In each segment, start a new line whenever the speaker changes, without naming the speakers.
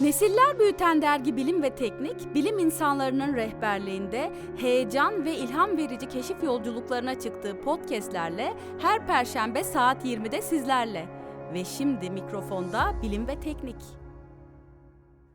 Nesiller büyüten dergi Bilim ve Teknik, bilim insanlarının rehberliğinde heyecan ve ilham verici keşif yolculuklarına çıktığı podcastlerle her perşembe saat 20'de sizlerle. Ve şimdi mikrofonda Bilim ve Teknik.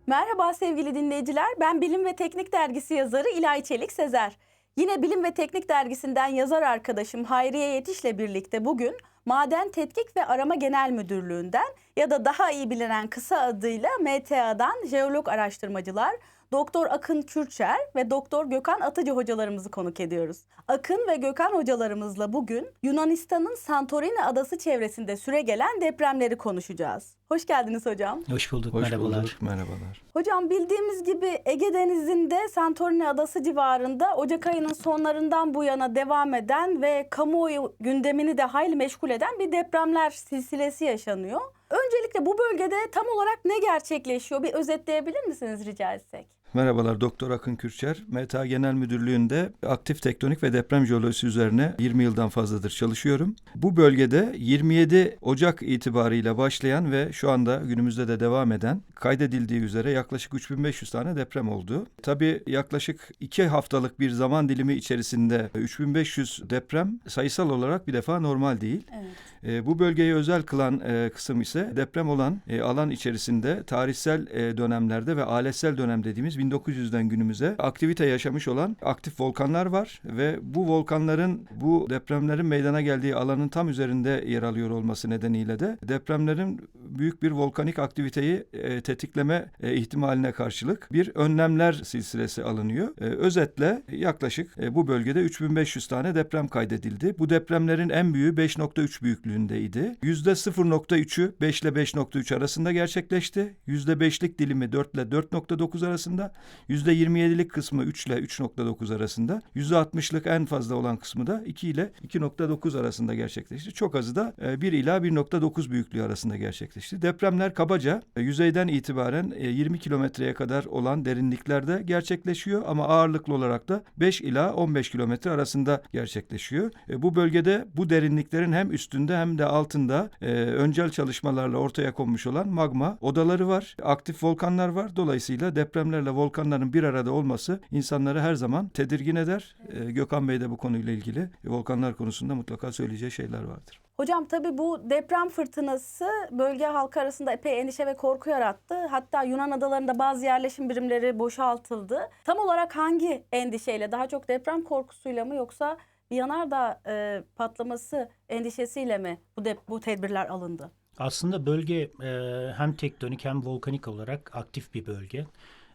Merhaba sevgili dinleyiciler, ben Bilim ve Teknik Dergisi yazarı İlay Çelik Sezer. Yine Bilim ve Teknik Dergisi'nden yazar arkadaşım Hayriye Yetiş'le birlikte bugün Maden Tetkik ve Arama Genel Müdürlüğü'nden ya da daha iyi bilinen kısa adıyla MTA'dan jeolog araştırmacılar Doktor Akın Kürçer ve Doktor Gökhan Atıcı hocalarımızı konuk ediyoruz. Akın ve Gökhan hocalarımızla bugün Yunanistan'ın Santorini adası çevresinde süre gelen depremleri konuşacağız. Hoş geldiniz hocam.
Hoş bulduk,
Hoş
merhabalar.
bulduk, merhabalar.
Hocam bildiğimiz gibi Ege Denizi'nde Santorini Adası civarında Ocak ayının sonlarından bu yana devam eden ve kamuoyu gündemini de hayli meşgul eden bir depremler silsilesi yaşanıyor. Öncelikle bu bölgede tam olarak ne gerçekleşiyor? Bir özetleyebilir misiniz rica etsek?
Merhabalar, Doktor Akın Kürçer. META Genel Müdürlüğü'nde aktif tektonik ve deprem jeolojisi üzerine 20 yıldan fazladır çalışıyorum. Bu bölgede 27 Ocak itibarıyla başlayan ve şu anda günümüzde de devam eden kaydedildiği üzere yaklaşık 3500 tane deprem oldu. Tabii yaklaşık 2 haftalık bir zaman dilimi içerisinde 3500 deprem sayısal olarak bir defa normal değil.
Evet.
E, bu bölgeyi özel kılan e, kısım ise deprem olan e, alan içerisinde tarihsel e, dönemlerde ve aletsel dönem dediğimiz 1900'den günümüze aktivite yaşamış olan aktif volkanlar var ve bu volkanların bu depremlerin meydana geldiği alanın tam üzerinde yer alıyor olması nedeniyle de depremlerin büyük bir volkanik aktiviteyi e, tetikleme e, ihtimaline karşılık bir önlemler silsilesi alınıyor. E, özetle yaklaşık e, bu bölgede 3500 tane deprem kaydedildi. Bu depremlerin en büyüğü 5.3 büyüklüğündeydi. %0.3'ü 5 ile 5.3 arasında gerçekleşti. %5'lik dilimi 4 ile 4.9 arasında. %27'lik kısmı 3 ile 3.9 arasında. %60'lık en fazla olan kısmı da 2 ile 2.9 arasında gerçekleşti. Çok azı da e, 1 ila 1.9 büyüklüğü arasında gerçekleşti. Depremler kabaca e, yüzeyden itibaren e, 20 kilometreye kadar olan derinliklerde gerçekleşiyor ama ağırlıklı olarak da 5 ila 15 kilometre arasında gerçekleşiyor. E, bu bölgede bu derinliklerin hem üstünde hem de altında e, öncel çalışmalarla ortaya konmuş olan magma odaları var. Aktif volkanlar var. Dolayısıyla depremlerle volkanların bir arada olması insanları her zaman tedirgin eder. E, Gökhan Bey de bu konuyla ilgili e, volkanlar konusunda mutlaka söyleyeceği şeyler vardır.
Hocam tabii bu deprem fırtınası bölge halkı arasında epey endişe ve korku yarattı. Hatta Yunan adalarında bazı yerleşim birimleri boşaltıldı. Tam olarak hangi endişeyle? Daha çok deprem korkusuyla mı yoksa bir yanardağ e, patlaması endişesiyle mi bu, de, bu tedbirler alındı?
Aslında bölge e, hem tektonik hem volkanik olarak aktif bir bölge.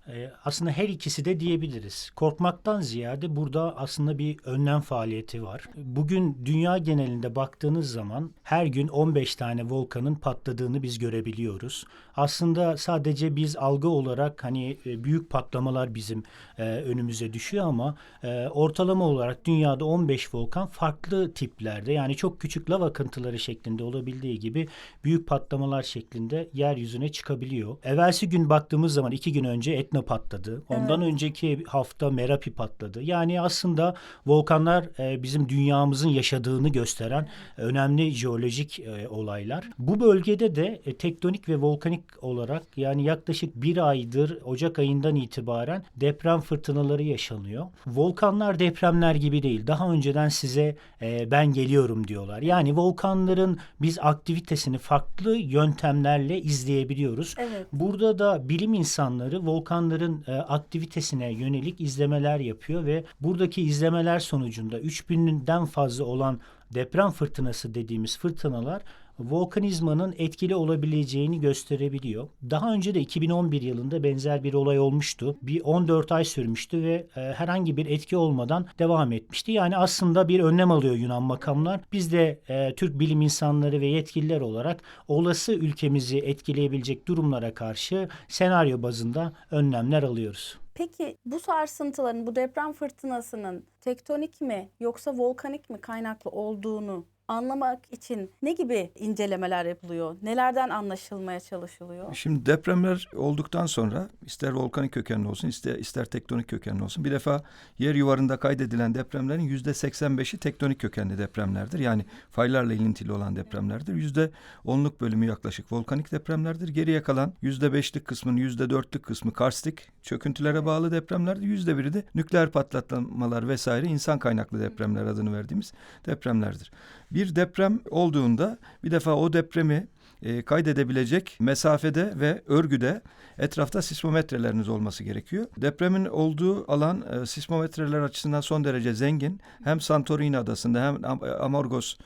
E, aslında her ikisi de diyebiliriz. Korkmaktan ziyade burada aslında bir önlem faaliyeti var. Bugün dünya genelinde baktığınız zaman her gün 15 tane volkanın patladığını biz görebiliyoruz. Aslında sadece biz algı olarak hani e, büyük patlamalar bizim e, önümüze düşüyor ama e, ortalama olarak dünyada 15 volkan farklı tiplerde yani çok küçük lav akıntıları şeklinde olabildiği gibi büyük patlamalar şeklinde yeryüzüne çıkabiliyor. Evvelsi gün baktığımız zaman iki gün önce Etna patladı. Ondan önceki hafta Merapi patladı. Yani aslında volkanlar e, bizim dünyamızın yaşadığını gösteren önemli jeolojik e, olaylar. Bu bölgede de e, tektonik ve volkanik olarak yani yaklaşık bir aydır Ocak ayından itibaren deprem fırtınaları yaşanıyor. Volkanlar depremler gibi değil. Daha önceden size e, ben geliyorum diyorlar. Yani volkanların biz aktivitesini farklı yöntemlerle izleyebiliyoruz.
Evet.
Burada da bilim insanları volkanların e, aktivitesine yönelik izlemeler yapıyor ve buradaki izlemeler sonucunda 3000'den fazla olan deprem fırtınası dediğimiz fırtınalar volkanizmanın etkili olabileceğini gösterebiliyor. Daha önce de 2011 yılında benzer bir olay olmuştu. Bir 14 ay sürmüştü ve e, herhangi bir etki olmadan devam etmişti. Yani aslında bir önlem alıyor Yunan makamlar. Biz de e, Türk bilim insanları ve yetkililer olarak olası ülkemizi etkileyebilecek durumlara karşı senaryo bazında önlemler alıyoruz.
Peki bu sarsıntıların, bu deprem fırtınasının tektonik mi yoksa volkanik mi kaynaklı olduğunu anlamak için ne gibi incelemeler yapılıyor? Nelerden anlaşılmaya çalışılıyor?
Şimdi depremler olduktan sonra ister volkanik kökenli olsun ister, ister tektonik kökenli olsun bir defa yer yuvarında kaydedilen depremlerin yüzde 85'i tektonik kökenli depremlerdir. Yani faylarla ilintili olan depremlerdir. Yüzde onluk bölümü yaklaşık volkanik depremlerdir. Geriye kalan yüzde beşlik kısmının yüzde dörtlük kısmı karstik çöküntülere bağlı depremlerdir. Yüzde biri de nükleer patlatmalar vesaire insan kaynaklı depremler adını verdiğimiz depremlerdir. Bir deprem olduğunda bir defa o depremi e, kaydedebilecek mesafede ve örgüde etrafta sismometreleriniz olması gerekiyor. Depremin olduğu alan e, sismometreler açısından son derece zengin. Hem Santorini adasında hem Am- Amorgos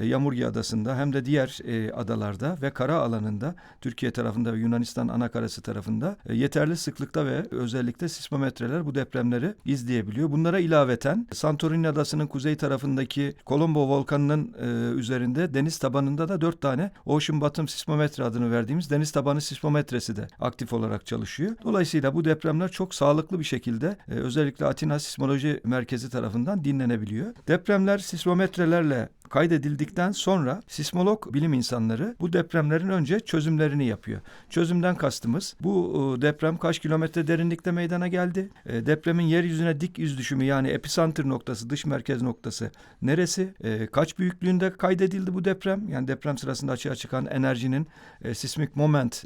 e, Yamurgi adasında hem de diğer e, adalarda ve kara alanında Türkiye tarafında ve Yunanistan anakarası tarafında e, yeterli sıklıkta ve özellikle sismometreler bu depremleri izleyebiliyor. Bunlara ilaveten Santorini adasının kuzey tarafındaki Colombo volkanının e, üzerinde deniz tabanında da dört tane Ocean Bottom Sismometre adını verdiğimiz deniz tabanı sismometresi de aktif olarak çalışıyor. Dolayısıyla bu depremler çok sağlıklı bir şekilde e, özellikle Atina Sismoloji Merkezi tarafından dinlenebiliyor. Depremler sismometrelerle kaydedildikten sonra sismolog bilim insanları bu depremlerin önce çözümlerini yapıyor. Çözümden kastımız bu e, deprem kaç kilometre derinlikte meydana geldi? E, Depremin yeryüzüne dik yüz düşümü yani epicenter noktası, dış merkez noktası neresi? E, Kaç büyüklüğünde kaydedildi bu deprem? Yani deprem sırasında açığa çıkan enerjinin sismik moment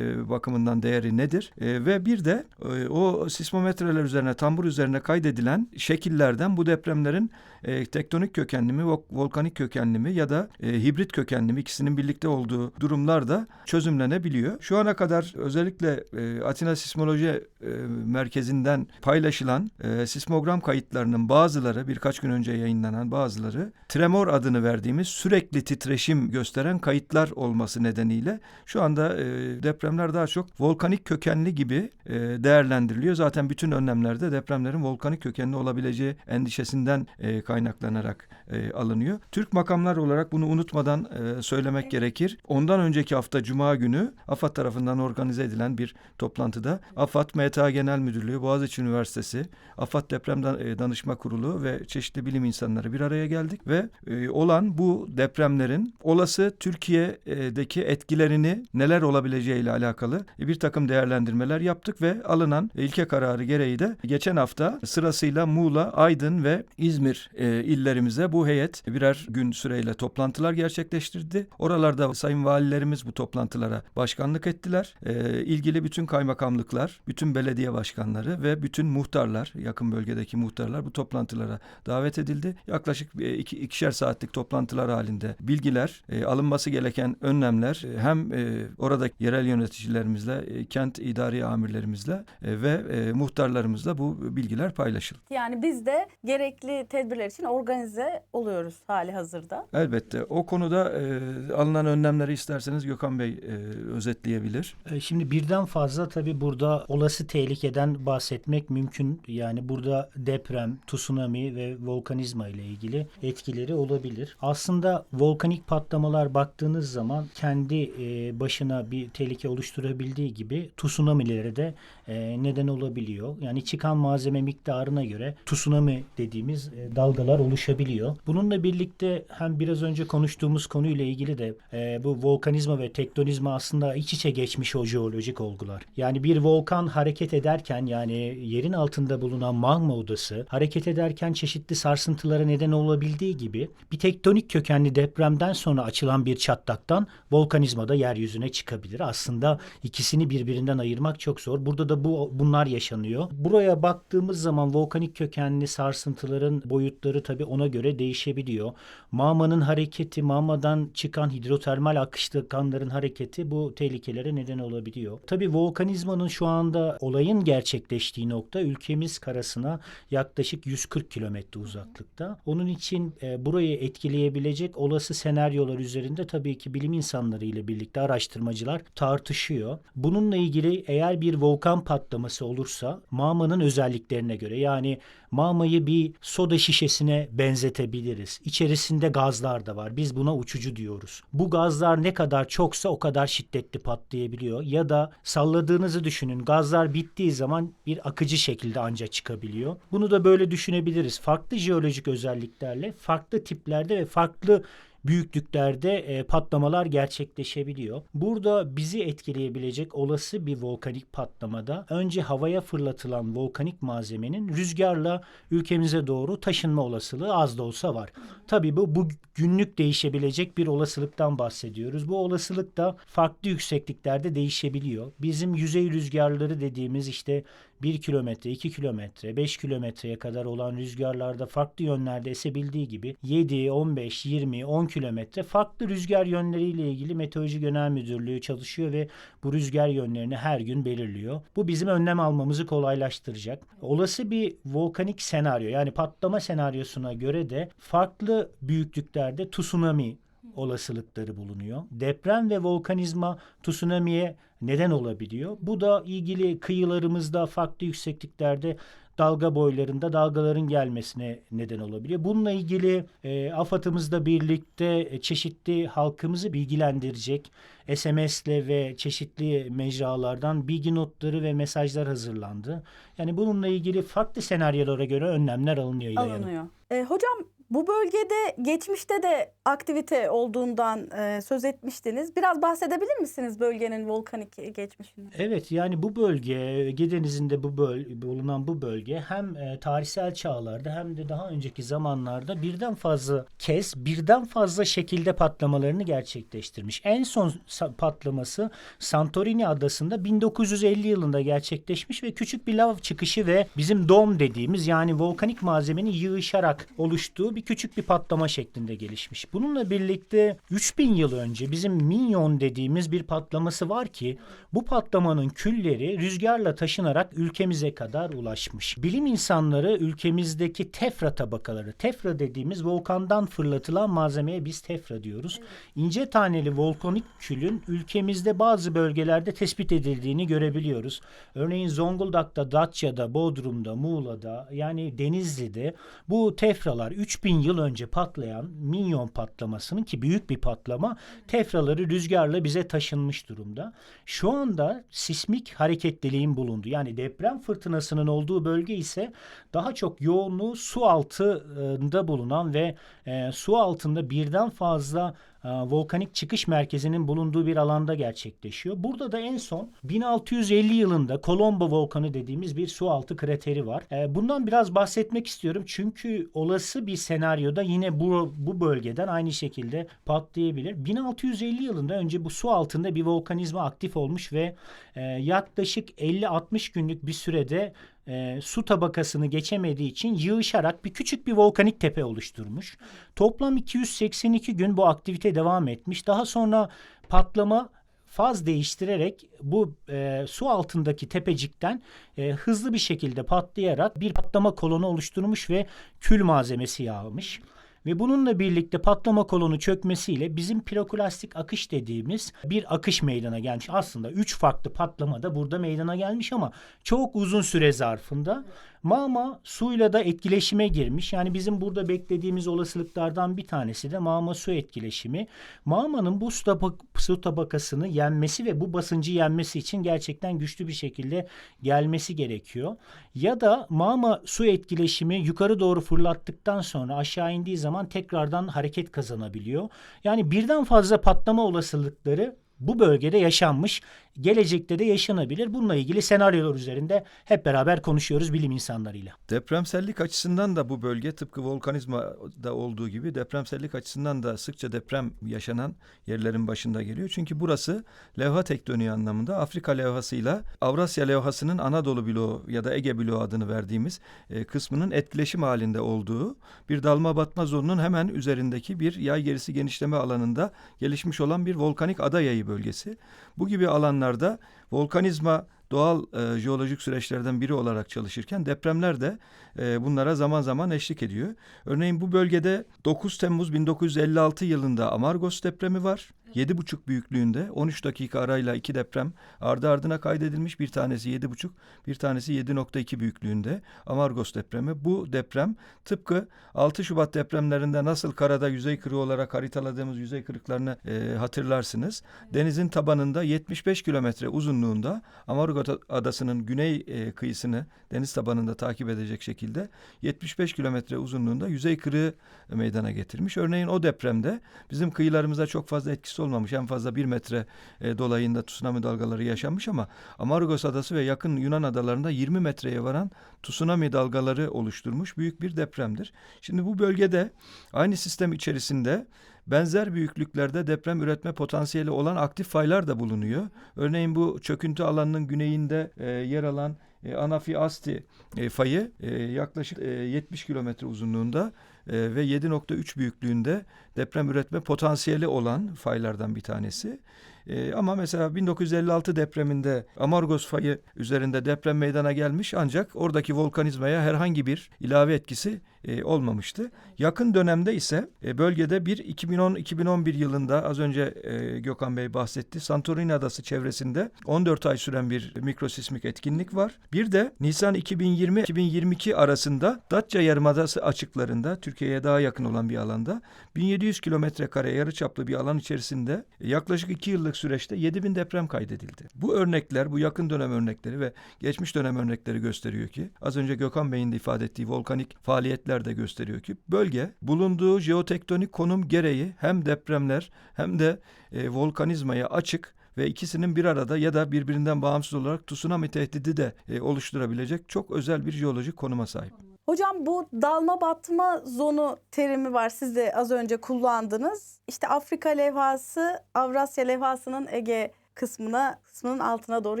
bakımından değeri nedir? Ve bir de o sismometreler üzerine, tambur üzerine kaydedilen şekillerden bu depremlerin e, tektonik kökenli mi, vol- volkanik kökenli mi ya da e, hibrit kökenli mi ikisinin birlikte olduğu durumlar da çözümlenebiliyor. Şu ana kadar özellikle e, Atina Sismoloji e, Merkezi'nden paylaşılan e, sismogram kayıtlarının bazıları birkaç gün önce yayınlanan bazıları tremor adını verdiğimiz sürekli titreşim gösteren kayıtlar olması nedeniyle şu anda e, depremler daha çok volkanik kökenli gibi e, değerlendiriliyor. Zaten bütün önlemlerde depremlerin volkanik kökenli olabileceği endişesinden e, kaynaklanarak e, alınıyor. Türk makamlar olarak bunu unutmadan e, söylemek gerekir. Ondan önceki hafta Cuma günü AFAD tarafından organize edilen bir toplantıda AFAD MTA Genel Müdürlüğü, Boğaziçi Üniversitesi, AFAD Deprem e, Danışma Kurulu ve çeşitli bilim insanları bir araya geldik ve e, olan bu depremlerin olası Türkiye'deki etkilerini neler olabileceği ile alakalı bir takım değerlendirmeler yaptık ve alınan ilke kararı gereği de geçen hafta sırasıyla Muğla, Aydın ve İzmir e, illerimize bu heyet birer gün süreyle toplantılar gerçekleştirdi. Oralarda sayın valilerimiz bu toplantılara başkanlık ettiler. E, ilgili bütün kaymakamlıklar, bütün belediye başkanları ve bütün muhtarlar, yakın bölgedeki muhtarlar bu toplantılara davet edildi. Yaklaşık e, iki, ikişer saatlik toplantılar halinde bilgiler, e, alınması gereken önlemler e, hem e, orada yerel yöneticilerimizle, e, kent idari amirlerimizle e, ve e, muhtarlarımızla bu bilgiler paylaşıldı.
Yani biz de gerekli tedbirler için organize oluyoruz hali hazırda.
Elbette o konuda e, alınan önlemleri isterseniz Gökhan Bey e, özetleyebilir.
E, Şimdi birden fazla tabii burada olası tehlikeden bahsetmek mümkün. Yani burada deprem, tsunami ve volkanizma ile ilgili etkileri olabilir. Aslında volkanik patlamalar baktığınız zaman kendi e, başına bir tehlike oluşturabildiği gibi tsunami'lere de e, neden olabiliyor. Yani çıkan malzeme miktarına göre tsunami dediğimiz e, dalgalar oluşabiliyor. Bununla birlikte hem biraz önce konuştuğumuz konuyla ilgili de e, bu volkanizma ve tektonizma aslında iç içe geçmiş o jeolojik olgular. Yani bir volkan hareket ederken yani yerin altında bulunan magma odası hareket ederken çeşitli sarsıntılara neden olabildiği gibi bir tektonik kökenli depremden sonra açılan bir çatlaktan volkanizma da yeryüzüne çıkabilir. Aslında ikisini birbirinden ayırmak çok zor. Burada da bu bunlar yaşanıyor. Buraya baktığımız zaman volkanik kökenli sarsıntıların boyutları tabii ona göre değişebiliyor. Mağmanın hareketi, mağmadan çıkan hidrotermal akışlı kanların hareketi bu tehlikelere neden olabiliyor. Tabii volkanizmanın şu anda olayın gerçekleştiği nokta ülkemiz karasına yaklaşık 140 kilometre uzaklıkta. Onun için e, burayı etkileyebilecek olası senaryolar üzerinde tabii ki bilim insanları ile birlikte araştırmacılar tartışıyor. Bununla ilgili eğer bir volkan patlaması olursa mağmanın özelliklerine göre yani mağmayı bir soda şişesine benzetebiliriz. İçerisinde gazlar da var. Biz buna uçucu diyoruz. Bu gazlar ne kadar çoksa o kadar şiddetli patlayabiliyor. Ya da salladığınızı düşünün. Gazlar bittiği zaman bir akıcı şekilde ancak çıkabiliyor. Bunu da böyle düşünebiliriz. Farklı jeolojik özelliklerle, farklı tiplerde ve farklı büyüklüklerde e, patlamalar gerçekleşebiliyor. Burada bizi etkileyebilecek olası bir volkanik patlamada önce havaya fırlatılan volkanik malzemenin rüzgarla ülkemize doğru taşınma olasılığı az da olsa var. Tabii bu, bu günlük değişebilecek bir olasılıktan bahsediyoruz. Bu olasılık da farklı yüksekliklerde değişebiliyor. Bizim yüzey rüzgarları dediğimiz işte 1 kilometre, 2 kilometre, 5 kilometreye kadar olan rüzgarlarda farklı yönlerde esebildiği gibi 7, 15, 20, 10 kilometre farklı rüzgar yönleriyle ilgili Meteoroloji Genel Müdürlüğü çalışıyor ve bu rüzgar yönlerini her gün belirliyor. Bu bizim önlem almamızı kolaylaştıracak. Olası bir volkanik senaryo yani patlama senaryosuna göre de farklı büyüklüklerde tsunami olasılıkları bulunuyor. Deprem ve volkanizma tsunami'ye neden olabiliyor. Bu da ilgili kıyılarımızda farklı yüksekliklerde dalga boylarında dalgaların gelmesine neden olabiliyor. Bununla ilgili e, AFAD'ımızla birlikte e, çeşitli halkımızı bilgilendirecek SMS'le ve çeşitli mecralardan bilgi notları ve mesajlar hazırlandı. Yani bununla ilgili farklı senaryolara göre önlemler alınıyor.
Alınıyor. E, hocam bu bölgede geçmişte de aktivite olduğundan e, söz etmiştiniz. Biraz bahsedebilir misiniz bölgenin volkanik geçmişinden?
Evet yani bu bölge Ege Denizi'nde bu böl bulunan bu bölge hem e, tarihsel çağlarda hem de daha önceki zamanlarda birden fazla kez birden fazla şekilde patlamalarını gerçekleştirmiş. En son patlaması Santorini adasında 1950 yılında gerçekleşmiş ve küçük bir lav çıkışı ve bizim dom dediğimiz yani volkanik malzemenin yığışarak oluştuğu bir küçük bir patlama şeklinde gelişmiş. Bununla birlikte 3000 yıl önce bizim minyon dediğimiz bir patlaması var ki bu patlamanın külleri rüzgarla taşınarak ülkemize kadar ulaşmış. Bilim insanları ülkemizdeki tefra tabakaları, tefra dediğimiz volkandan fırlatılan malzemeye biz tefra diyoruz. İnce taneli volkanik külün ülkemizde bazı bölgelerde tespit edildiğini görebiliyoruz. Örneğin Zonguldak'ta, Datça'da, Bodrum'da, Muğla'da yani Denizli'de bu tefralar 3000 yıl önce patlayan minyon patlamasının ki büyük bir patlama tefraları rüzgarla bize taşınmış durumda. Şu anda sismik hareketliliğin bulunduğu yani deprem fırtınasının olduğu bölge ise daha çok yoğunluğu su altında bulunan ve e, su altında birden fazla volkanik çıkış merkezinin bulunduğu bir alanda gerçekleşiyor. Burada da en son 1650 yılında Colombo volkanı dediğimiz bir su altı krateri var. E, bundan biraz bahsetmek istiyorum çünkü olası bir senaryoda yine bu, bu bölgeden aynı şekilde patlayabilir. 1650 yılında önce bu su altında bir volkanizma aktif olmuş ve e, yaklaşık 50-60 günlük bir sürede e, su tabakasını geçemediği için yığışarak bir küçük bir volkanik tepe oluşturmuş. Toplam 282 gün bu aktivite devam etmiş. Daha sonra patlama faz değiştirerek bu e, su altındaki tepecikten e, hızlı bir şekilde patlayarak bir patlama kolonu oluşturmuş ve kül malzemesi yağmış. Ve bununla birlikte patlama kolonu çökmesiyle bizim piroklastik akış dediğimiz bir akış meydana gelmiş. Aslında üç farklı patlama da burada meydana gelmiş ama çok uzun süre zarfında. Mağma suyla da etkileşime girmiş. Yani bizim burada beklediğimiz olasılıklardan bir tanesi de mağma su etkileşimi. Mağmanın bu su, tabak- su tabakasını yenmesi ve bu basıncı yenmesi için gerçekten güçlü bir şekilde gelmesi gerekiyor. Ya da mağma su etkileşimi yukarı doğru fırlattıktan sonra aşağı indiği zaman tekrardan hareket kazanabiliyor. Yani birden fazla patlama olasılıkları bu bölgede yaşanmış, gelecekte de yaşanabilir. Bununla ilgili senaryolar üzerinde hep beraber konuşuyoruz bilim insanlarıyla.
Depremsellik açısından da bu bölge tıpkı volkanizmada olduğu gibi depremsellik açısından da sıkça deprem yaşanan yerlerin başında geliyor. Çünkü burası levha tektoniği anlamında Afrika levhasıyla Avrasya levhasının Anadolu bloğu ya da Ege bloğu adını verdiğimiz e, kısmının etkileşim halinde olduğu bir dalma batma zonunun hemen üzerindeki bir yay gerisi genişleme alanında gelişmiş olan bir volkanik ada yayı bölgesi. Bu gibi alanlarda volkanizma doğal e, jeolojik süreçlerden biri olarak çalışırken depremler de e, bunlara zaman zaman eşlik ediyor. Örneğin bu bölgede 9 Temmuz 1956 yılında Amargos depremi var. 7,5 büyüklüğünde 13 dakika arayla iki deprem ardı ardına kaydedilmiş. Bir tanesi 7,5, bir tanesi 7,2 büyüklüğünde Amargos depremi. Bu deprem tıpkı 6 Şubat depremlerinde nasıl karada yüzey kırığı olarak haritaladığımız yüzey kırıklarını e, hatırlarsınız. Denizin tabanında 75 kilometre uzunluğunda Amargos Adası'nın güney e, kıyısını deniz tabanında takip edecek şekilde 75 kilometre uzunluğunda yüzey kırığı meydana getirmiş. Örneğin o depremde bizim kıyılarımıza çok fazla etkisi olmamış. En fazla bir metre e, dolayında tsunami dalgaları yaşanmış ama Amargos Adası ve yakın Yunan adalarında 20 metreye varan tsunami dalgaları oluşturmuş büyük bir depremdir. Şimdi bu bölgede aynı sistem içerisinde benzer büyüklüklerde deprem üretme potansiyeli olan aktif faylar da bulunuyor. Örneğin bu çöküntü alanının güneyinde e, yer alan e, Anafi Asti e, fayı e, yaklaşık e, 70 kilometre uzunluğunda e, ve 7.3 büyüklüğünde deprem üretme potansiyeli olan faylardan bir tanesi. E, ama mesela 1956 depreminde Amargos fayı üzerinde deprem meydana gelmiş ancak oradaki volkanizmaya herhangi bir ilave etkisi e, olmamıştı. Yakın dönemde ise e, bölgede bir 2010-2011 yılında az önce e, Gökhan Bey bahsetti. Santorini Adası çevresinde 14 ay süren bir mikrosismik etkinlik var. Bir de Nisan 2020-2022 arasında Datça Yarımadası açıklarında Türkiye'ye daha yakın olan bir alanda 1700 kilometre kare yarıçaplı bir alan içerisinde yaklaşık 2 yıllık süreçte 7000 deprem kaydedildi. Bu örnekler, bu yakın dönem örnekleri ve geçmiş dönem örnekleri gösteriyor ki az önce Gökhan Bey'in de ifade ettiği volkanik faaliyetler de gösteriyor ki bölge bulunduğu jeotektonik konum gereği hem depremler hem de e, volkanizmaya açık ve ikisinin bir arada ya da birbirinden bağımsız olarak tsunami tehdidi de e, oluşturabilecek çok özel bir jeolojik konuma sahip.
Hocam bu dalma batma zonu terimi var. Siz de az önce kullandınız. İşte Afrika levhası Avrasya levhasının Ege kısmına kısmının altına doğru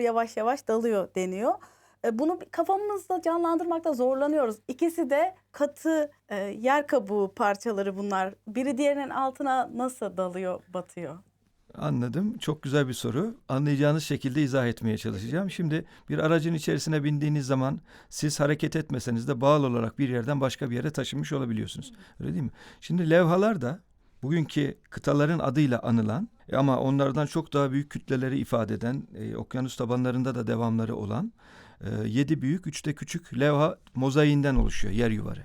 yavaş yavaş dalıyor deniyor. E, Bunu kafamızda canlandırmakta zorlanıyoruz. İkisi de katı e, yer kabuğu parçaları bunlar. Biri diğerinin altına nasıl dalıyor, batıyor?
Anladım. Çok güzel bir soru. Anlayacağınız şekilde izah etmeye çalışacağım. Şimdi bir aracın içerisine bindiğiniz zaman siz hareket etmeseniz de bağlı olarak bir yerden başka bir yere taşınmış olabiliyorsunuz. Öyle değil mi? Şimdi levhalar da bugünkü kıtaların adıyla anılan e, ama onlardan çok daha büyük kütleleri ifade eden, e, okyanus tabanlarında da devamları olan e, yedi büyük, üç de küçük levha mozaiğinden oluşuyor yer yuvarı.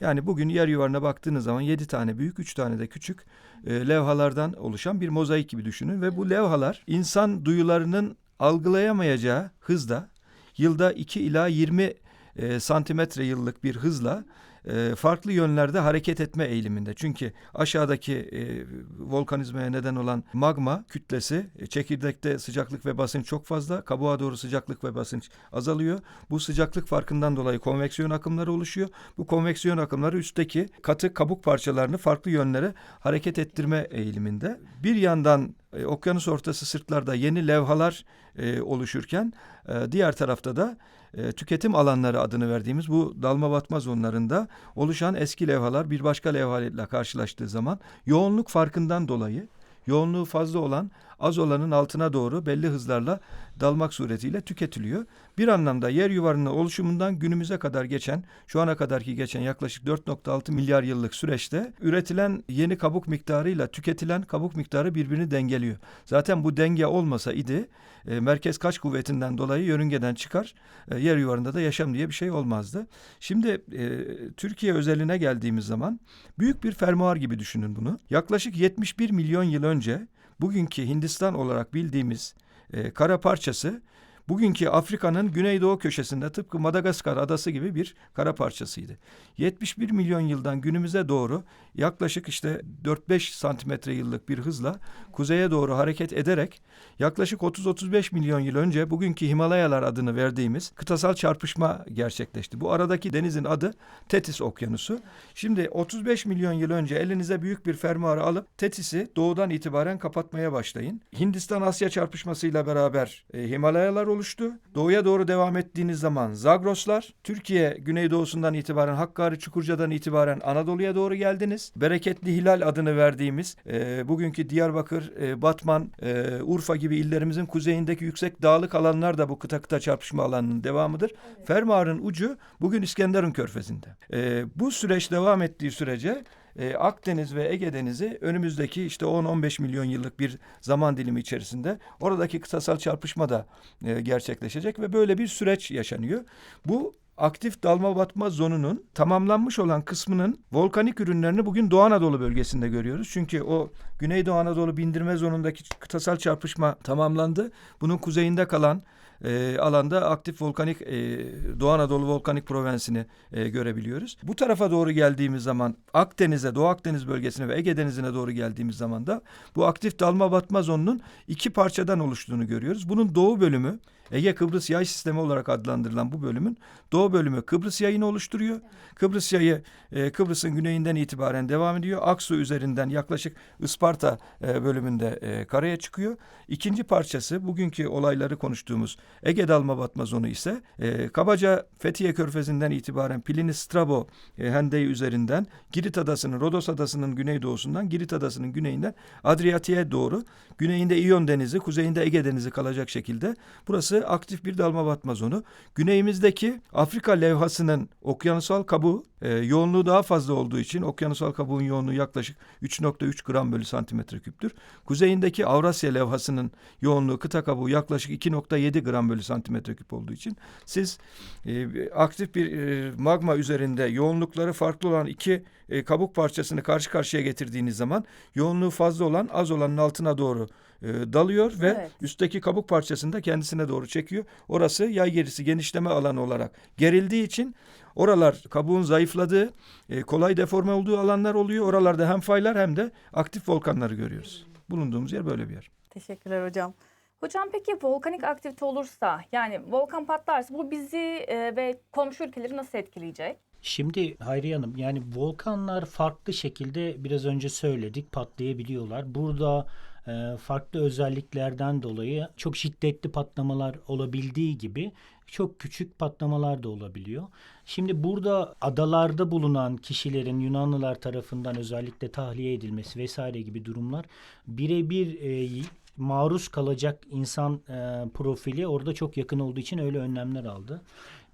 Yani bugün yer yuvarına baktığınız zaman yedi tane büyük, üç tane de küçük e, levhalardan oluşan bir mozaik gibi düşünün. Ve bu levhalar insan duyularının algılayamayacağı hızda yılda 2 ila 20 e, santimetre yıllık bir hızla e, farklı yönlerde hareket etme eğiliminde. Çünkü aşağıdaki e, volkanizmaya neden olan magma kütlesi e, çekirdekte sıcaklık ve basınç çok fazla. Kabuğa doğru sıcaklık ve basınç azalıyor. Bu sıcaklık farkından dolayı konveksiyon akımları oluşuyor. Bu konveksiyon akımları üstteki katı kabuk parçalarını farklı yönlere hareket ettirme eğiliminde. Bir yandan e, okyanus ortası sırtlarda yeni levhalar e, oluşurken e, diğer tarafta da e, tüketim alanları adını verdiğimiz bu dalma batma zonlarında oluşan eski levhalar bir başka levhalarla karşılaştığı zaman yoğunluk farkından dolayı yoğunluğu fazla olan az olanın altına doğru belli hızlarla dalmak suretiyle tüketiliyor. Bir anlamda yer yuvarının oluşumundan günümüze kadar geçen, şu ana kadarki geçen yaklaşık 4.6 milyar yıllık süreçte üretilen yeni kabuk miktarıyla tüketilen kabuk miktarı birbirini dengeliyor. Zaten bu denge olmasa idi e, merkez kaç kuvvetinden dolayı yörüngeden çıkar, e, yer yuvarında da yaşam diye bir şey olmazdı. Şimdi e, Türkiye özeline geldiğimiz zaman büyük bir fermuar gibi düşünün bunu. Yaklaşık 71 milyon yıl önce bugünkü Hindistan olarak bildiğimiz e, kara parçası bugünkü Afrika'nın güneydoğu köşesinde tıpkı Madagaskar adası gibi bir kara parçasıydı. 71 milyon yıldan günümüze doğru yaklaşık işte 4-5 santimetre yıllık bir hızla kuzeye doğru hareket ederek yaklaşık 30-35 milyon yıl önce bugünkü Himalayalar adını verdiğimiz kıtasal çarpışma gerçekleşti. Bu aradaki denizin adı Tetis Okyanusu. Şimdi 35 milyon yıl önce elinize büyük bir fermuarı alıp Tetis'i doğudan itibaren kapatmaya başlayın. Hindistan-Asya çarpışmasıyla beraber e, Himalayalar oluştu. Doğuya doğru devam ettiğiniz zaman Zagroslar, Türkiye güneydoğusundan itibaren Hakkari Çukurca'dan itibaren Anadolu'ya doğru geldiniz. Bereketli Hilal adını verdiğimiz e, bugünkü Diyarbakır, e, Batman, e, Urfa gibi illerimizin kuzeyindeki yüksek dağlık alanlar da bu kıta kıta çarpışma alanının devamıdır. Fermuarın ucu bugün İskenderun Körfezi'nde. E, bu süreç devam ettiği sürece e, Akdeniz ve Ege Denizi önümüzdeki işte 10-15 milyon yıllık bir zaman dilimi içerisinde oradaki kıtasal çarpışma da e, gerçekleşecek ve böyle bir süreç yaşanıyor. Bu aktif dalma batma zonunun tamamlanmış olan kısmının volkanik ürünlerini bugün Doğu Anadolu bölgesinde görüyoruz. Çünkü o Güneydoğu Anadolu bindirme zonundaki kıtasal çarpışma tamamlandı. Bunun kuzeyinde kalan e, alanda aktif volkanik e, Doğu Anadolu volkanik provensini e, görebiliyoruz. Bu tarafa doğru geldiğimiz zaman Akdeniz'e, Doğu Akdeniz bölgesine ve Ege Denizi'ne doğru geldiğimiz zaman da bu aktif dalma batma zonunun iki parçadan oluştuğunu görüyoruz. Bunun doğu bölümü Ege Kıbrıs yay sistemi olarak adlandırılan bu bölümün doğu bölümü Kıbrıs yayını oluşturuyor. Kıbrıs yayı e, Kıbrıs'ın güneyinden itibaren devam ediyor. Aksu üzerinden yaklaşık Isparta e, bölümünde e, karaya çıkıyor. İkinci parçası bugünkü olayları konuştuğumuz Ege dalma batma zonu ise e, kabaca Fethiye Körfezi'nden itibaren Plini Strabo e, hendeyi üzerinden Girit Adası'nın, Rodos Adası'nın güneydoğusundan Girit Adası'nın güneyinden Adriyatik'e doğru güneyinde İyon Denizi, kuzeyinde Ege Denizi kalacak şekilde burası aktif bir dalma batma zonu. Güneyimizdeki Afrika levhasının okyanusal kabuğu e, yoğunluğu daha fazla olduğu için okyanusal kabuğun yoğunluğu yaklaşık 3.3 gram bölü santimetre küptür. Kuzeyindeki Avrasya levhasının yoğunluğu kıta kabuğu yaklaşık 2.7 gram bölü santimetre küp olduğu için siz e, aktif bir e, magma üzerinde yoğunlukları farklı olan iki e, kabuk parçasını karşı karşıya getirdiğiniz zaman yoğunluğu fazla olan az olanın altına doğru e, dalıyor ve
Evet.
üstteki kabuk parçasını da kendisine doğru çekiyor. Orası yay gerisi genişleme alanı olarak gerildiği için oralar kabuğun zayıfladığı, e, kolay deforme olduğu alanlar oluyor. Oralarda hem faylar hem de aktif volkanları görüyoruz. Bulunduğumuz yer böyle bir yer.
Teşekkürler hocam.
Hocam peki volkanik aktivite olursa yani volkan patlarsa bu bizi e, ve komşu ülkeleri nasıl etkileyecek?
Şimdi Hayriye Hanım yani volkanlar farklı şekilde biraz önce söyledik patlayabiliyorlar. Burada farklı özelliklerden dolayı çok şiddetli patlamalar olabildiği gibi çok küçük patlamalar da olabiliyor. Şimdi burada adalarda bulunan kişilerin Yunanlılar tarafından özellikle tahliye edilmesi vesaire gibi durumlar birebir e, maruz kalacak insan e, profili orada çok yakın olduğu için öyle önlemler aldı.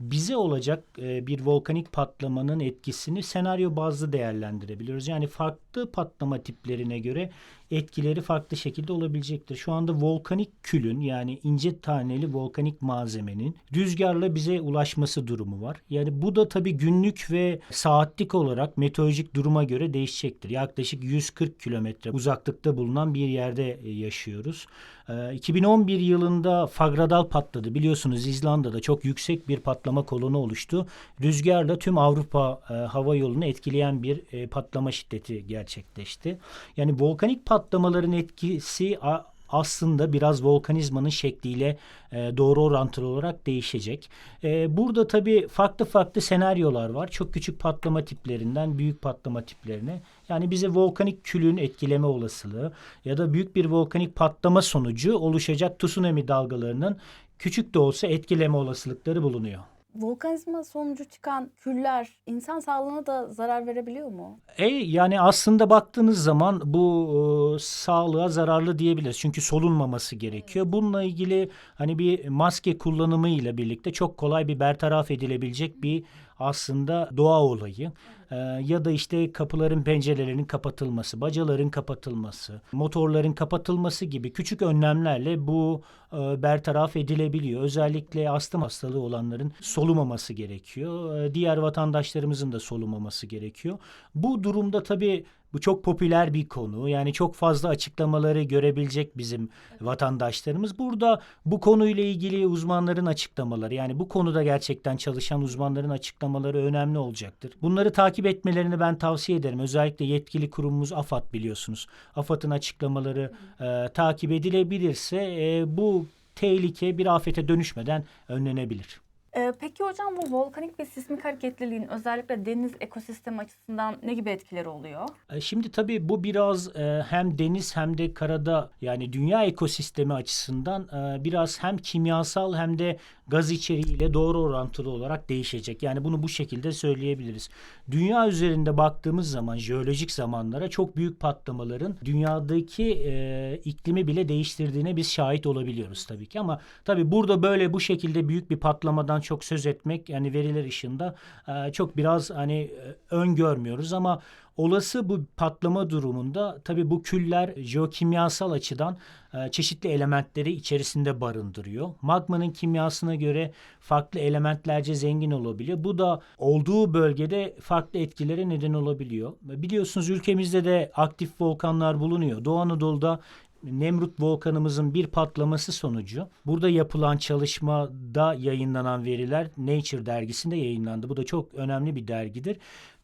Bize olacak e, bir volkanik patlamanın etkisini senaryo bazlı değerlendirebiliyoruz. Yani farklı patlama tiplerine göre etkileri farklı şekilde olabilecektir. Şu anda volkanik külün yani ince taneli volkanik malzemenin rüzgarla bize ulaşması durumu var. Yani bu da tabii günlük ve saatlik olarak meteorolojik duruma göre değişecektir. Yaklaşık 140 kilometre uzaklıkta bulunan bir yerde e, yaşıyoruz. Ee, 2011 yılında Fagradal patladı. Biliyorsunuz İzlanda'da çok yüksek bir patlama kolonu oluştu. Rüzgarla tüm Avrupa e, hava yolunu etkileyen bir e, patlama şiddeti gerçekleşti. Yani volkanik patlamaların etkisi a- aslında biraz volkanizmanın şekliyle e, doğru orantılı olarak değişecek. E, burada tabii farklı farklı senaryolar var. Çok küçük patlama tiplerinden büyük patlama tiplerine. Yani bize volkanik külün etkileme olasılığı ya da büyük bir volkanik patlama sonucu oluşacak tsunami dalgalarının küçük de olsa etkileme olasılıkları bulunuyor.
Volkanizma sonucu çıkan küller insan sağlığına da zarar verebiliyor mu?
E yani aslında baktığınız zaman bu e, sağlığa zararlı diyebiliriz. Çünkü solunmaması gerekiyor. Bununla ilgili hani bir maske kullanımı ile birlikte çok kolay bir bertaraf edilebilecek bir aslında doğa olayı. E, ya da işte kapıların pencerelerinin kapatılması, bacaların kapatılması, motorların kapatılması gibi küçük önlemlerle bu bertaraf edilebiliyor. Özellikle astım hastalığı olanların solumaması gerekiyor. E, diğer vatandaşlarımızın da solumaması gerekiyor. Bu durumda tabii bu çok popüler bir konu. Yani çok fazla açıklamaları görebilecek bizim vatandaşlarımız. Burada bu konuyla ilgili uzmanların açıklamaları yani bu konuda gerçekten çalışan uzmanların açıklamaları önemli olacaktır. Bunları takip etmelerini ben tavsiye ederim. Özellikle yetkili kurumumuz AFAD biliyorsunuz. AFAD'ın açıklamaları e, takip edilebilirse e, bu tehlike bir afete dönüşmeden önlenebilir.
E, peki hocam bu volkanik ve sismik hareketliliğin özellikle deniz ekosistemi açısından ne gibi etkileri oluyor?
E, Şimdi tabii bu biraz e, hem deniz hem de karada yani dünya ekosistemi açısından e, biraz hem kimyasal hem de gaz içeriğiyle doğru orantılı olarak değişecek. Yani bunu bu şekilde söyleyebiliriz. Dünya üzerinde baktığımız zaman jeolojik zamanlara çok büyük patlamaların dünyadaki e, iklimi bile değiştirdiğine biz şahit olabiliyoruz tabii ki ama tabii burada böyle bu şekilde büyük bir patlamadan çok söz etmek yani veriler ışığında e, çok biraz hani e, öngörmüyoruz ama olası bu patlama durumunda tabii bu küller jeokimyasal açıdan e, çeşitli elementleri içerisinde barındırıyor. Magmanın kimyasına göre farklı elementlerce zengin olabiliyor. Bu da olduğu bölgede farklı etkilere neden olabiliyor. Biliyorsunuz ülkemizde de aktif volkanlar bulunuyor. Doğu Anadolu'da Nemrut volkanımızın bir patlaması sonucu burada yapılan çalışmada yayınlanan veriler Nature dergisinde yayınlandı. Bu da çok önemli bir dergidir.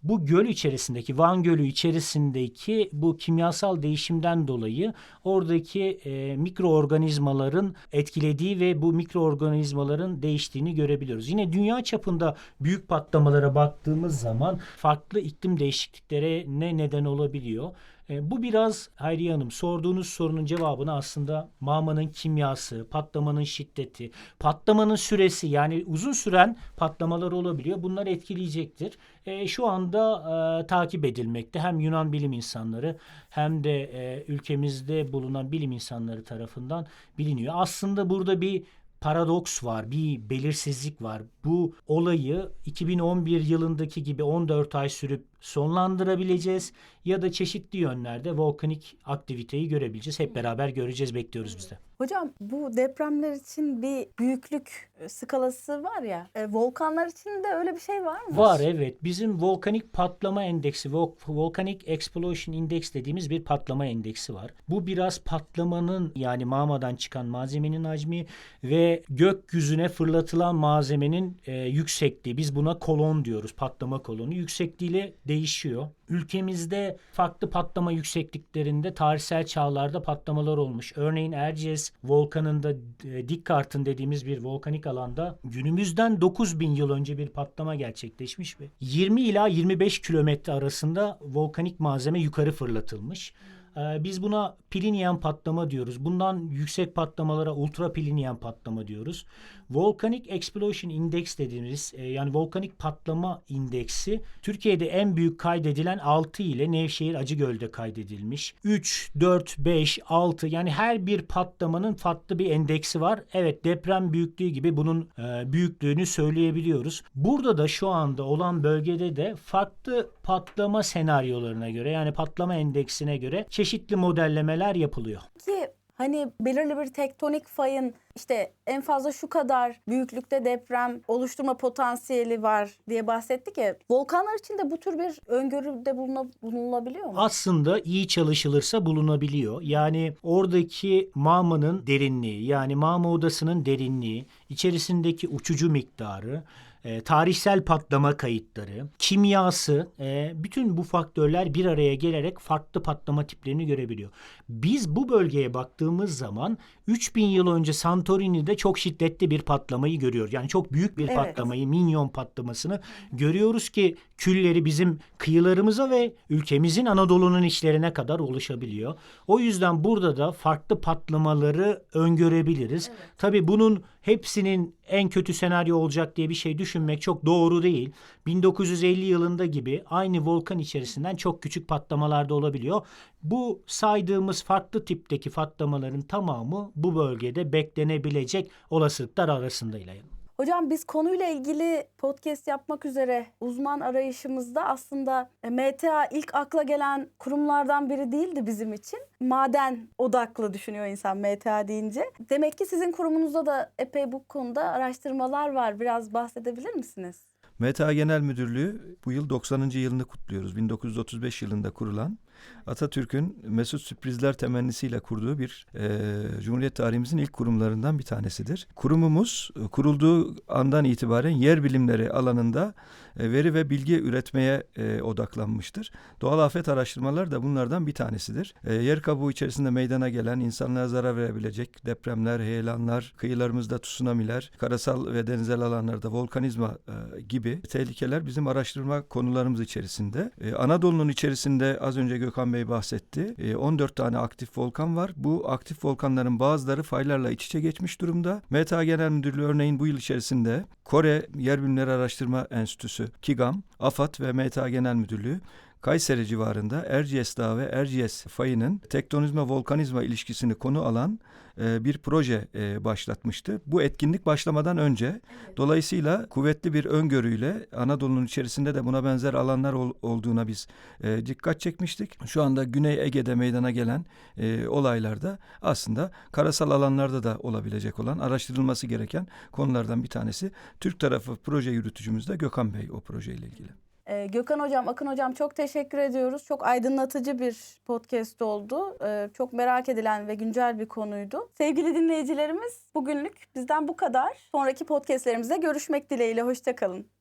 Bu göl içerisindeki Van Gölü içerisindeki bu kimyasal değişimden dolayı oradaki e, mikroorganizmaların etkilediği ve bu mikroorganizmaların değiştiğini görebiliyoruz. Yine dünya çapında büyük patlamalara baktığımız zaman farklı iklim değişikliklere ne neden olabiliyor? E, bu biraz Hayriye Hanım sorduğunuz sorunun cevabını aslında mağmanın kimyası, patlamanın şiddeti, patlamanın süresi yani uzun süren patlamalar olabiliyor. Bunlar etkileyecektir. E, şu anda e, takip edilmekte hem Yunan bilim insanları hem de e, ülkemizde bulunan bilim insanları tarafından biliniyor. Aslında burada bir paradoks var, bir belirsizlik var. Bu olayı 2011 yılındaki gibi 14 ay sürüp sonlandırabileceğiz ya da çeşitli yönlerde volkanik aktiviteyi görebileceğiz. Hep beraber göreceğiz, bekliyoruz biz de.
Hocam bu depremler için bir büyüklük skalası var ya. e, volkanlar için de öyle bir şey var mı?
Var evet. Bizim volkanik patlama endeksi, vol- Volcanic Explosion Index dediğimiz bir patlama endeksi var. Bu biraz patlamanın yani mağmadan çıkan malzemenin hacmi ve gökyüzüne fırlatılan malzemenin e, yüksekliği. Biz buna kolon diyoruz. Patlama kolonu. Yüksekliğiyle değişiyor. Ülkemizde farklı patlama yüksekliklerinde tarihsel çağlarda patlamalar olmuş. Örneğin Erciyes volkanında e, Dikkart'ın dediğimiz bir volkanik alanda günümüzden 9000 yıl önce bir patlama gerçekleşmiş ve 20 ila 25 kilometre arasında volkanik malzeme yukarı fırlatılmış. Ee, Biz buna Plinian patlama diyoruz. Bundan yüksek patlamalara ultra Plinian patlama diyoruz. Volcanic Explosion Index dediğimiz e, yani volkanik patlama indeksi Türkiye'de en büyük kaydedilen 6 ile Nevşehir Acıgöl'de kaydedilmiş. 3, 4, 5, 6 yani her bir patlamanın farklı bir endeksi var. Evet deprem büyüklüğü gibi bunun e, büyüklüğünü söyleyebiliyoruz. Burada da şu anda olan bölgede de farklı patlama senaryolarına göre yani patlama endeksine göre çeşitli modellemeler yapılıyor.
Ki hani belirli bir tektonik fayın işte en fazla şu kadar büyüklükte deprem oluşturma potansiyeli var diye bahsettik ya. Volkanlar için de bu tür bir öngörüde buluna- bulunulabiliyor mu?
aslında iyi çalışılırsa bulunabiliyor. Yani oradaki mağmanın derinliği yani mağma odasının derinliği, içerisindeki uçucu miktarı, e, tarihsel patlama kayıtları, kimyası, e, bütün bu faktörler bir araya gelerek farklı patlama tiplerini görebiliyor. Biz bu bölgeye baktığımız zaman 3000 yıl önce Santorini'de çok şiddetli bir patlamayı görüyor. Yani çok büyük bir
Evet.
patlamayı, minyon patlamasını görüyoruz ki külleri bizim kıyılarımıza ve ülkemizin Anadolu'nun içlerine kadar ulaşabiliyor. O yüzden burada da farklı patlamaları öngörebiliriz. Tabii bunun hepsinin en kötü senaryo olacak diye bir şey düşünmek çok doğru değil. 1950 yılında gibi aynı volkan içerisinden çok küçük patlamalar da olabiliyor. Bu saydığımız farklı tipteki patlamaların tamamı bu bölgede beklenebilecek olasılıklar arasında ilerliyor.
Hocam biz konuyla ilgili podcast yapmak üzere uzman arayışımızda aslında e, MTA ilk akla gelen kurumlardan biri değildi bizim için. Maden odaklı düşünüyor insan MTA deyince. Demek ki sizin kurumunuzda da epey bu konuda araştırmalar var. Biraz bahsedebilir misiniz?
MTA Genel Müdürlüğü bu yıl 90. yılını kutluyoruz. 1935 yılında kurulan Atatürk'ün mesut sürprizler temennisiyle kurduğu bir e, Cumhuriyet tarihimizin ilk kurumlarından bir tanesidir. Kurumumuz kurulduğu andan itibaren yer bilimleri alanında veri ve bilgi üretmeye e, odaklanmıştır. Doğal afet araştırmaları da bunlardan bir tanesidir. E, yer kabuğu içerisinde meydana gelen insanlığa zarar verebilecek depremler, heyelanlar, kıyılarımızda tsunamiler, karasal ve denizel alanlarda volkanizma e, gibi tehlikeler bizim araştırma konularımız içerisinde. E, Anadolu'nun içerisinde az önce Gökhan Bey bahsetti. E, 14 tane aktif volkan var. Bu aktif volkanların bazıları faylarla iç içe geçmiş durumda. META Genel Müdürlüğü örneğin bu yıl içerisinde Kore Yer Bilimleri Araştırma Enstitüsü, KİGAM, AFAD ve META Genel Müdürlüğü Kayseri civarında Erciyes Dağı ve Erciyes fayının tektonizma volkanizma ilişkisini konu alan e, bir proje e, başlatmıştı. Bu etkinlik başlamadan önce dolayısıyla kuvvetli bir öngörüyle Anadolu'nun içerisinde de buna benzer alanlar ol- olduğuna biz e, dikkat çekmiştik. Şu anda Güney Ege'de meydana gelen e, olaylarda aslında karasal alanlarda da olabilecek olan araştırılması gereken konulardan bir tanesi. Türk tarafı proje yürütücümüz de Gökhan Bey o projeyle ilgili.
Ee, Gökhan Hocam, Akın Hocam çok teşekkür ediyoruz. Çok aydınlatıcı bir podcast oldu. Ee, çok merak edilen ve güncel bir konuydu. Sevgili dinleyicilerimiz bugünlük bizden bu kadar. Sonraki podcastlerimizde görüşmek dileğiyle. Hoşçakalın.